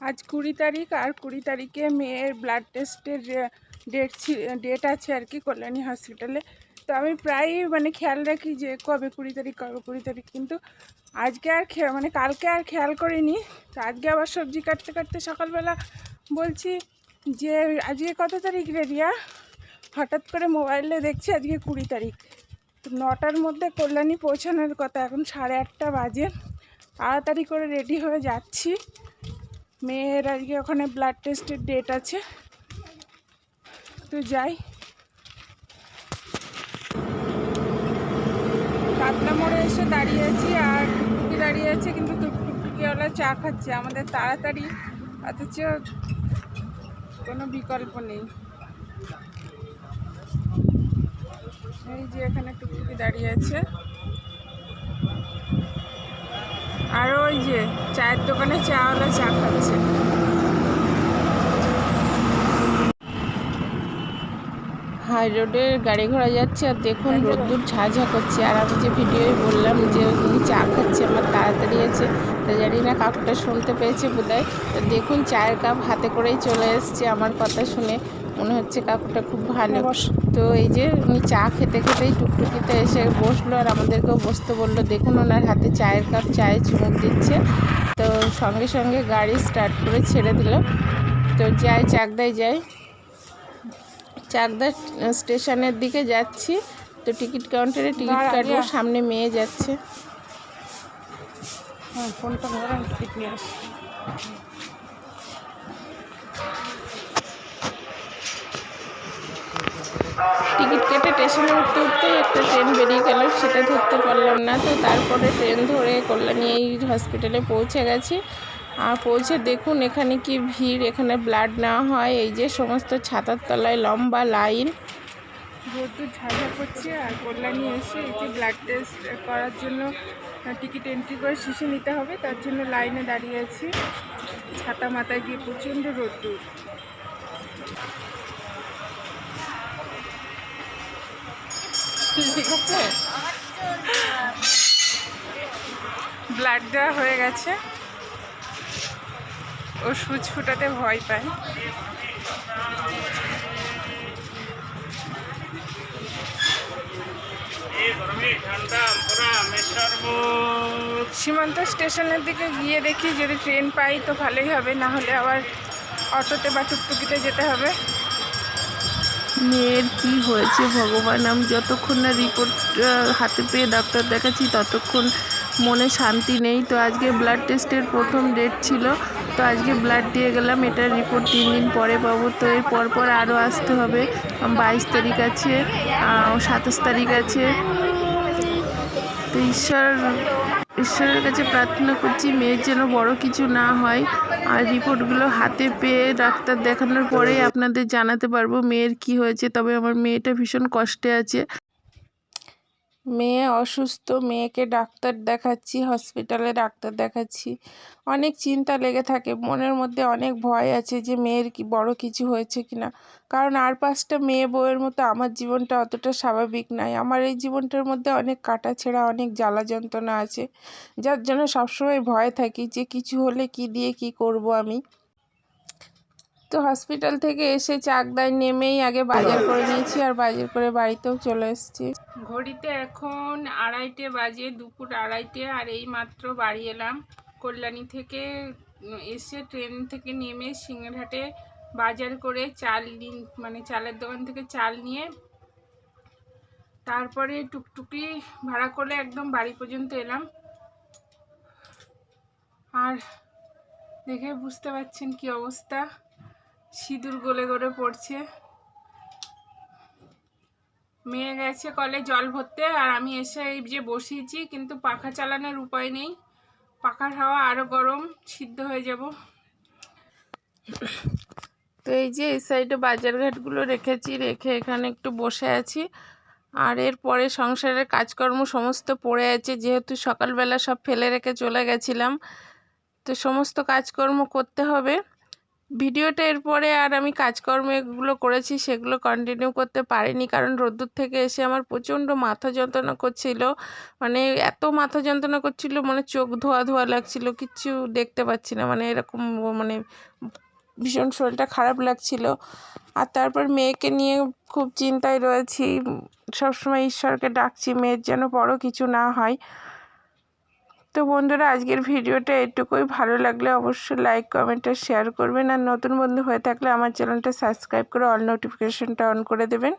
আজ কুড়ি তারিখ আর কুড়ি তারিখে মেয়ের ব্লাড টেস্টের ডেট ডেট আছে আর কি কল্যাণী হসপিটালে তো আমি প্রায়ই মানে খেয়াল রাখি যে কবে কুড়ি তারিখ, কবে কুড়ি তারিখ। কিন্তু আজকে আর মানে কালকে আর খেয়াল করিনি। তো আজকে আবার সবজি কাটতে কাটতে সকালবেলা বলছি যে, আজকে কত তারিখ রে রিয়া? হঠাৎ করে মোবাইলে দেখছি আজকে কুড়ি তারিখ। তো নটার মধ্যে কল্যাণী পৌঁছানোর কথা। এখন সাড়ে আটটা বাজে। তাড়াতাড়ি করে রেডি হয়ে যাচ্ছি। মেয়ের আজকে ওখানে ব্লাড টেস্টের ডেট আছে। তো যাই। কাতলা মোড়ে এসে দাঁড়িয়ে আছি আর টুকটুকি দাঁড়িয়ে আছে, কিন্তু টুকটুকিওয়ালা চা খাচ্ছে। আমাদের তাড়াতাড়ি, অথচ কোনো বিকল্প নেই। এই যে এখানে টুকটুকি দাঁড়িয়ে আছে। আর ওই যে চায়ের দোকানে চাওয়ালা চা খাচ্ছে। হাই রোডে গাড়ি ঘোড়া যাচ্ছে আর দেখুন রোদ্দুর ঝাঝা করছে। আর আমি যে ভিডিওয় বললাম যে উনি চা খাচ্ছে আমার তাড়াতাড়ি আছে। তো জানি না কাকুটা শুনতে পেয়েছে বোধহয়। তো দেখুন চায়ের কাপ হাতে করেই চলে এসছে আমার কথা শুনে। মনে হচ্ছে কাকুটা খুব ভালো। তো এই যে উনি চা খেতে খেতেই টুকটুকিতে এসে বসল আর আমাদেরকেও বসতে বলল দেখুন ওনার হাতে চায়ের কাপ চায়ে চুমুক দিচ্ছে। তো সঙ্গে সঙ্গে গাড়ি স্টার্ট করে ছেড়ে দিল। তো যাই চাকদায় যাই। চাকদা স্টেশনের দিকে যাচ্ছি। তো টিকিট কাউন্টারে টিকিট কাটবো সামনে মেয়ে যাচ্ছে। হ্যাঁ ফোনটা টিকিট নিয়ে আসি টিকিট কেটে স্টেশনে উঠতে উঠতেই একটা ট্রেন বেরিয়ে গেল, সেটা ধরতে পারলাম না। তো তারপরে ট্রেন ধরে কল্যাণী এই হসপিটালে পৌঁছে গেছি। আর পৌঁছে দেখুন এখানে কি ভিড়, এখানে ব্লাড নেওয়া হয়। এই যে সমস্ত ছাতার তলায় লম্বা লাইন রোদ্দুর ঝাঝা করছে আর কল্যাণী এসে এই যে ব্লাড টেস্ট করার জন্য টিকিট এন্ট্রি করে শিশু নিতে হবে। তার জন্য লাইনে দাঁড়িয়ে আছি। ছাতা মাথায় গিয়ে প্রচণ্ড রোদ্দুর। ব্লাড দেওয়া হয়ে গেছে। ও সুচ ফুটাতে ভয় পায়। সীমান্ত স্টেশনের দিকে গিয়ে দেখি যদি ট্রেন পাই তো ভালোই হবে, না হলে আবার অটোতে বা টুকটুকিতে যেতে হবে। মেয়ের কি হয়েছে ভগবান? আমি যতক্ষণ না রিপোর্ট হাতে পেয়ে ডাক্তার দেখাচ্ছি, ততক্ষণ মনে শান্তি নেই। তো আজকে ব্লাড টেস্টের প্রথম ডেট ছিল। তো আজকে ব্লাড দিয়ে গেলাম এটার রিপোর্ট তিন দিন পরে পাবো। তো এর পর পর আরও আসতে হবে। বাইশ তারিখ আছে সাতাশ তারিখ আছে। তো ঈশ্বর ঈশ্বরের কাছে প্রার্থনা করছি, মেয়ের যেন বড় কিছু না হয়। আর রিপোর্টগুলো হাতে পেয়ে ডাক্তার দেখানোর পরেই আপনাদের জানাতে পারব মেয়ের কি হয়েছে। তবে আমার মেয়েটা ভীষণ কষ্টে আছে। মেয়ে অসুস্থ, মেয়েকে ডাক্তার দেখাচ্ছি, হসপিটালে ডাক্তার দেখাচ্ছি। অনেক চিন্তা লেগে থাকে, মনের মধ্যে অনেক ভয় আছে যে মেয়ের কি বড় কিছু হয়েছে কি না কারণ আর পাঁচটা মেয়ে বউয়ের মতো আমার জীবনটা অতটা স্বাভাবিক নয় আমার এই জীবনটার মধ্যে অনেক কাটা ছেঁড়া, অনেক জ্বালা যন্ত্রণা আছে, যার জন্য সবসময় ভয় থাকি যে কিছু হলে কি দিয়ে কি করব আমি। তো হসপিটাল থেকে এসে চাকদায় নেমেই আগে বাজার করে নিয়েছি আর বাজার করে বাড়িতেও চলে এসেছি। ঘড়িতে এখন আড়াইটে বাজে, দুপুর আড়াইটে আর এই মাত্র বাড়ি এলাম। কল্যাণী থেকে এসে ট্রেন থেকে নেমে সিংড়াটে বাজার করে চাল মানে চালের দোকান থেকে চাল নিয়ে তারপরে টুকটুকি ভাড়া করে একদম বাড়ি পর্যন্ত এলাম। আর দেখে বুঝতে পারছেন কি অবস্থা। সিঁদুর গলে গলে পড়ছে। মেয়ে গেছে কলে জল ভরতে আর আমি এসে এই যে বসিয়েছি, কিন্তু পাখা চালানোর উপায় নেই। পাখার হাওয়া আরও গরম, সিদ্ধ হয়ে যাব। তো এই যে এই সাইডে বাজারঘাটগুলো রেখেছি, রেখে এখানে একটু বসে আছি। আর এরপরে সংসারের কাজকর্ম সমস্ত পড়ে আছে, যেহেতু সকালবেলা সব ফেলে রেখে চলে গেছিলাম। তো সমস্ত কাজকর্ম করতে হবে। ভিডিওটা এরপরে আর আমি কাজকর্ম এগুলো করেছি, সেগুলো কন্টিনিউ করতে পারিনি। কারণ রোদ্দুর থেকে এসে আমার প্রচণ্ড মাথা যন্ত্রণা করছিল। মানে এত মাথা যন্ত্রণা করছিল মানে চোখ ধোয়া ধোয়া লাগছিল, কিচ্ছু দেখতে পাচ্ছি না। মানে এরকম মানে ভীষণ শরীরটা খারাপ লাগছিল। আর তারপর মেয়েকে নিয়ে খুব চিন্তায় রয়েছি। সবসময় ঈশ্বরকে ডাকছি, মেয়ের যেন বড় কিছু না হয়। তো বন্ধুরা, আজকের ভিডিওটা এটুকুই। ভালো লাগলে অবশ্যই লাইক কমেন্ট আর শেয়ার করবেন। আর নতুন বন্ধু হয়ে থাকলে আমার চ্যানেলটা সাবস্ক্রাইব করে অল নোটিফিকেশনটা অন করে দেবেন।